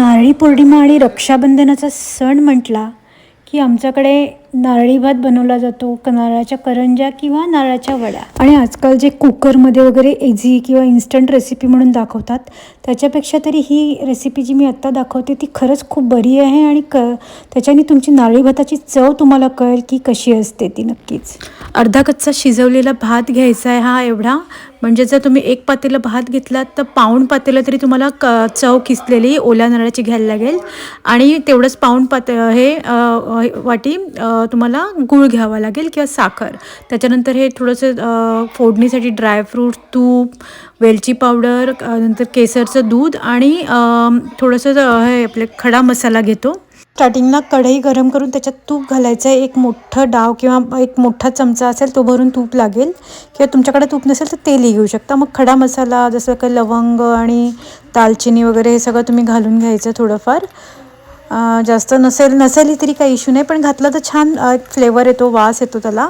नारळी पौर्णिमा आणि रक्षाबंधनाचा सण म्हटला की आमच्याकडे नारळी भात बनवला जातो क नारळाच्या करंज्या किंवा नारळाच्या वड्या आणि आजकाल जे कुकरमध्ये वगैरे इझी किंवा इन्स्टंट रेसिपी म्हणून दाखवतात त्याच्यापेक्षा तरी ही रेसिपी जी मी आत्ता दाखवते ती खरंच खूप बरी आहे आणि क त्याच्याने तुमची नारळी भाताची चव तुम्हाला कळेल की कशी असते ती नक्कीच. अर्धा कच्चा शिजवलेला भात घ्यायचा आहे हा एवढा. म्हणजे जर तुम्ही एक पातेलं भात घेतलात तर पाऊण पातेलं तरी तुम्हाला क चव किसलेली ओल्या नारळाची घ्यायला लागेल. आणि तेवढंच पाऊण पात हे वाटी आ, तुम्हाला गूळ घ्यावा लागेल किंवा साखर. त्याच्यानंतर हे थोडंसं फोडणीसाठी ड्रायफ्रूट तूप वेलची पावडर नंतर केसरचं दूध आणि थोडंसं हे आपले खडा मसाला घेतो. स्टार्टिंगला कढई गरम करून त्याच्यात तूप घालायचं आहे. एक मोठं डाव किंवा एक मोठा चमचा असेल तो भरून तूप लागेल. किंवा तुमच्याकडे तूप नसेल तर तेलही घेऊ शकता. मग खडा मसाला जसं काही लवंग आणि दालचिनी वगैरे हे सगळं तुम्ही घालून घ्यायचं थोडंफार. जास्त नसेल नसेलही तरी काही इश्यू नाही पण घातलं तर छान एक फ्लेवर येतो वास येतो त्याला.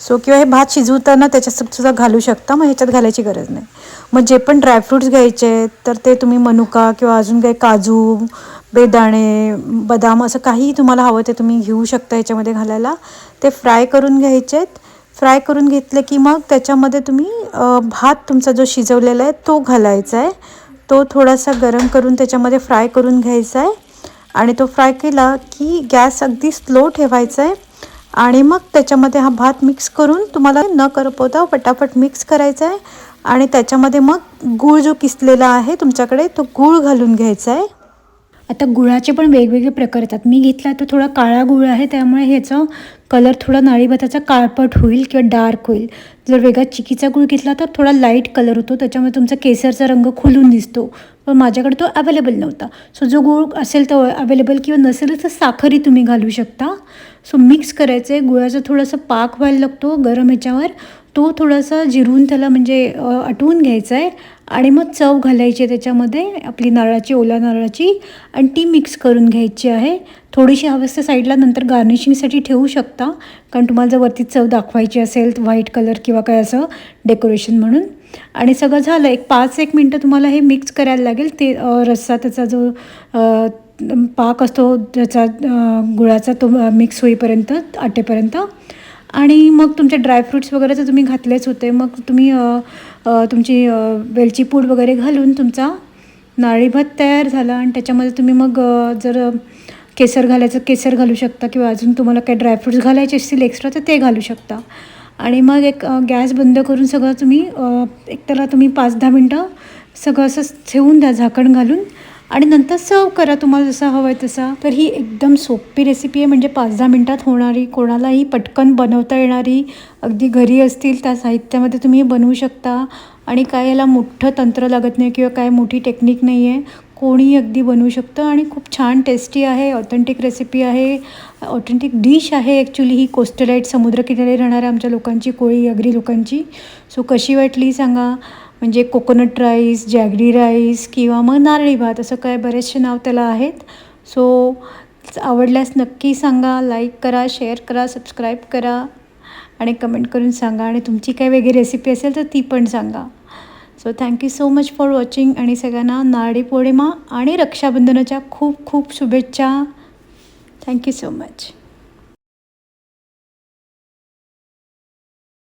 सो किंवा हे भात शिजवताना त्याच्यात सुद्धा घालू शकता मग ह्याच्यात घालायची गरज नाही. मग जे पण ड्रायफ्रूट्स घ्यायचे आहेत तर ते तुम्ही मनुका किंवा अजून काही काजू बेदाणे बदाम असं काहीही तुम्हाला हवं ते तुम्ही घेऊ शकता ह्याच्यामध्ये घालायला. ते फ्राय करून घ्यायचे. आहेत फ्राय करून घेतले की मग त्याच्यामध्ये तुम्ही भात तुमचा जो शिजवलेला आहे तो घालायचा आहे. तो थोडासा गरम करून त्याच्यामध्ये फ्राय करून घ्यायचा आहे. आणि तो फ्राय केला की गॅस अगदी स्लो ठेवायचा आहे आणि मग त्याच्यामध्ये हा भात मिक्स करून तुम्हाला न करपवता पटापट मिक्स करायचा आहे आणि त्याच्यामध्ये मग गूळ जो किसलेला आहे तुमच्याकडे तो गूळ घालून घ्यायचा आहे आता गुळाचे पण वेगवेगळे प्रकार येतात. मी घेतला तो थोडा काळा गुळ आहे त्यामुळे ह्याचा कलर थोडा नाळीभाताचा काळपट होईल किंवा डार्क होईल. जर वेगळा चिकीचा गुळ घेतला तर थोडा लाइट कलर होतो त्याच्यामुळे तुमचा केसरचा रंग खुलून दिसतो. पण माझ्याकडे तो अवेलेबल नव्हता. सो जो गुळ असेल तो अवेलेबल किंवा नसेल तर साखरही तुम्ही घालू शकता. सो मिक्स करायचं आहे गुळाचा थोडासा पाक व्हायला लागतो गरम ह्याच्यावर. तो थोडासा जिरून त्याला म्हणजे आटवून घ्यायचा आहे आणि मग चव घालायची आहे त्याच्यामध्ये आपली नारळाची ओल्या नारळाची आणि ती मिक्स करून घ्यायची आहे. थोडीशी हवस साईडला नंतर गार्निशिंगसाठी ठेवू शकता. कारण तुम्हाला जर वरती चव दाखवायची असेल व्हाईट कलर किंवा काय असं डेकोरेशन म्हणून. आणि सगळं झालं एक पाच एक मिनटं तुम्हाला हे मिक्स करायला लागेल. ते रस्सा त्याचा जो पाक असतो त्याचा गुळाचा तो मिक्स होईपर्यंत आटेपर्यंत. आणि मग तुमचे ड्रायफ्रूट्स वगैरे तर तुम्ही घातलेच होते. मग तुम्ही तुमची वेलची पूड वगैरे घालून तुमचा नारळी भात तयार झाला आणि त्याच्यामध्ये तुम्ही मग जर केसर घालायचं केसर घालू शकता किंवा अजून तुम्हाला काही ड्रायफ्रुट्स घालायचे असतील एक्स्ट्रा तर ते घालू शकता. आणि मग एक गॅस बंद करून सगळं तुम्ही एक त्याला तुम्ही पाच दहा मिनटं सगळं असं ठेवून द्या झाकण घालून. आणि नंतर सर्व करा तुम्हाला जसा हवं आहे तसा. तर ही एकदम सोपी रेसिपी आहे. म्हणजे पाच दहा मिनटात होणारी कोणालाही पटकन बनवता येणारी अगदी घरी असतील त्या साहित्यामध्ये तुम्ही हे बनवू शकता. आणि काय याला मोठं तंत्र लागत नाही किंवा काय मोठी टेक्निक नाही आहे कोणीही अगदी बनवू शकतं. आणि खूप छान टेस्टी आहे ऑथेंटिक रेसिपी आहे. ऑथेंटिक डिश आहे ॲक्च्युली ही कोस्टलाईट समुद्रकिनारी राहणाऱ्या आमच्या लोकांची कोळी अग्री लोकांची. सो कशी वाटली सांगा. म्हणजे कोकोनट राईस जॅगरी राईस किंवा मग नारळी भात असं काय बरेचसे नाव त्याला आहेत. सो आवडल्यास नक्की सांगा लाईक करा शेअर करा सबस्क्राईब करा आणि कमेंट करून सांगा आणि तुमची काय वेगळी रेसिपी असेल तर ती पण सांगा. So thank you so much for watching आणि सगळ्यांना नारळी पौर्णिमा आणि रक्षाबंधनाच्या खूप खूप शुभेच्छा. Thank you so much